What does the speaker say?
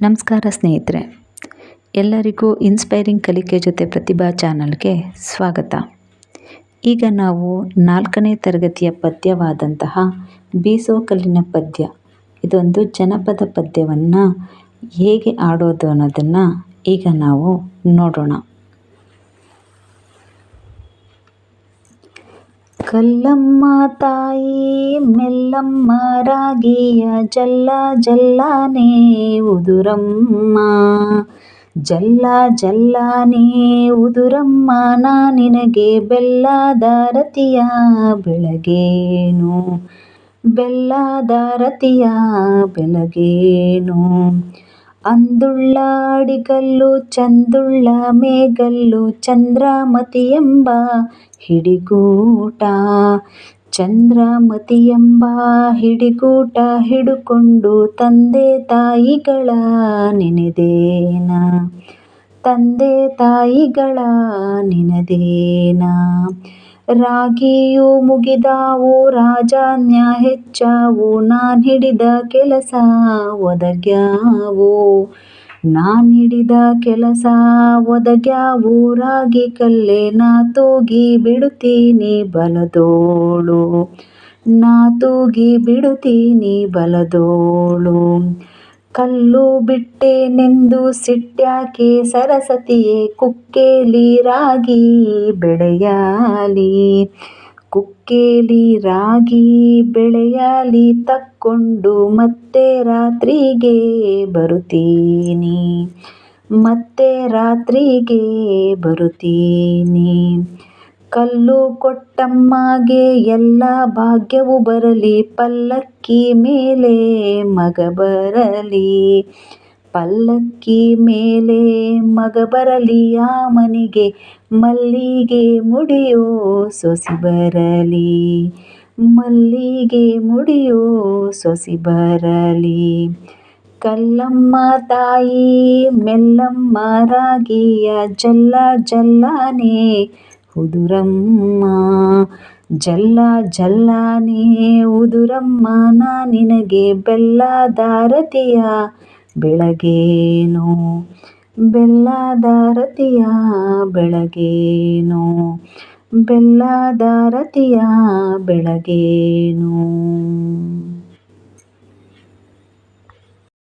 ನಮಸ್ಕಾರ ಸ್ನೇಹಿತರೆ, ಎಲ್ಲರಿಗೂ ಇನ್ಸ್ಪೈರಿಂಗ್ ಕಲಿಕೆ ಜೊತೆ ಪ್ರತಿಭಾ ಚಾನಲ್ಗೆ ಸ್ವಾಗತ. ಈಗ ನಾವು ನಾಲ್ಕನೇ ತರಗತಿಯ ಪದ್ಯವಾದಂತಹ ಬೀಸೋಕಲ್ಲಿನ ಪದ್ಯ, ಇದೊಂದು ಜನಪದ ಪದ್ಯವನ್ನು ಹೇಗೆ ಆಡೋದು ಅನ್ನೋದನ್ನು ಈಗ ನಾವು ನೋಡೋಣ. ಕಲ್ಲಮ್ಮ ತಾಯಿ, ಮೆಲ್ಲಮ್ಮ ರಾಗಿಯ ಜಲ್ಲ ಜಲ್ಲಾನೆ ಉದುರಮ್ಮ. ಜಲ್ಲ ಜಲ್ಲಾನೇ ಉದುರಮ್ಮ, ನಾ ನಿನಗೆ ಬೆಲ್ಲದಾರತಿಯ ಬೆಳಗೇನು. ಬೆಲ್ಲದಾರತಿಯ ಬೆಳಗೇನು. ಅಂದುಳ್ಳ ಅಡಿಗಲ್ಲು ಚಂದುಳ್ಳ ಮೇಗಲ್ಲು, ಚಂದ್ರಮತಿಯೆಂಬ ಹಿಡಿಗೂಟ. ಚಂದ್ರಮತಿಯೆಂಬ ಹಿಡಿಗೂಟ ಹಿಡುಕೊಂಡು ತಂದೆ ತಾಯಿಗಳ ನೆನೆದೇನ. ತಂದೆ ತಾಯಿಗಳ ನೆನೆದೇನ. ರಾಗಿಯು ಮುಗಿದಾವು, ರಾಜಾನ್ಯ ಹೆಚ್ಚಾವು, ನಾನ್ ಹಿಡಿದ ಕೆಲಸ ಒದಗ್ಯಾವು. ನಾನ್ ಹಿಡಿದ ಕೆಲಸ ಒದಗ್ಯಾವು, ರಾಗಿ ಕಲ್ಲೆ ನಾ ತೂಗಿ ಬಿಡುತ್ತೀನಿ ಬಲದೋಳು. ನಾ ತೂಗಿ ಬಿಡುತ್ತೀನಿ ಬಲದೋಳು. ಕಲ್ಲು ಬಿಟ್ಟೇನೆಂದು ಸಿಟ್ಟ್ಯಾಕೆ ಸರಸತಿಯೇ ಕುಕ್ಕೇಲಿ ರಾಗಿ ಬೆಳೆಯಲಿ. ಕುಕ್ಕೇಲಿ ರಾಗಿ ಬೆಳೆಯಲಿ ತಕ್ಕೊಂಡು ಮತ್ತೆ ರಾತ್ರಿಗೆ ಬರುತ್ತೀನಿ. ಮತ್ತೆ ರಾತ್ರಿಗೆ ಬರುತ್ತೀನಿ. ಕಲ್ಲು ಕೊಟ್ಟಮ್ಮಗೆ ಎಲ್ಲ ಭಾಗ್ಯವು ಬರಲಿ. ಪಲ್ಲಕ್ಕಿ ಮೇಲೆ ಮಗ ಬರಲಿ. ಪಲ್ಲಕ್ಕಿ ಮೇಲೆ ಮಗ ಬರಲಿ. ಆ ಮನೆಗೆ ಮಲ್ಲಿಗೆ ಮುಡಿಯೋ ಸೊಸಿ ಬರಲಿ. ಮಲ್ಲಿಗೆ ಮುಡಿಯೋ ಸೊಸಿ ಬರಲಿ. ಕಲ್ಲಮ್ಮ ತಾಯಿ, ಮೆಲ್ಲಮ್ಮ ರಾಗಿಯ ಜಲ್ಲ ಜಲ್ಲಾನೇ ಉದುರಮ್ಮ ಜಲ್ಲ ಜಲ್ಲಾನೇ ಉದುರಮ್ಮ ನಾ ನಿನಗೆ ಬೆಲ್ಲದಾರತಿಯ ಬೆಳಗೇನು ಬೆಲ್ಲದಾರತಿಯ ಬೆಳಗೇನು ಬೆಲ್ಲದಾರತಿಯ ಬೆಳಗೇನು.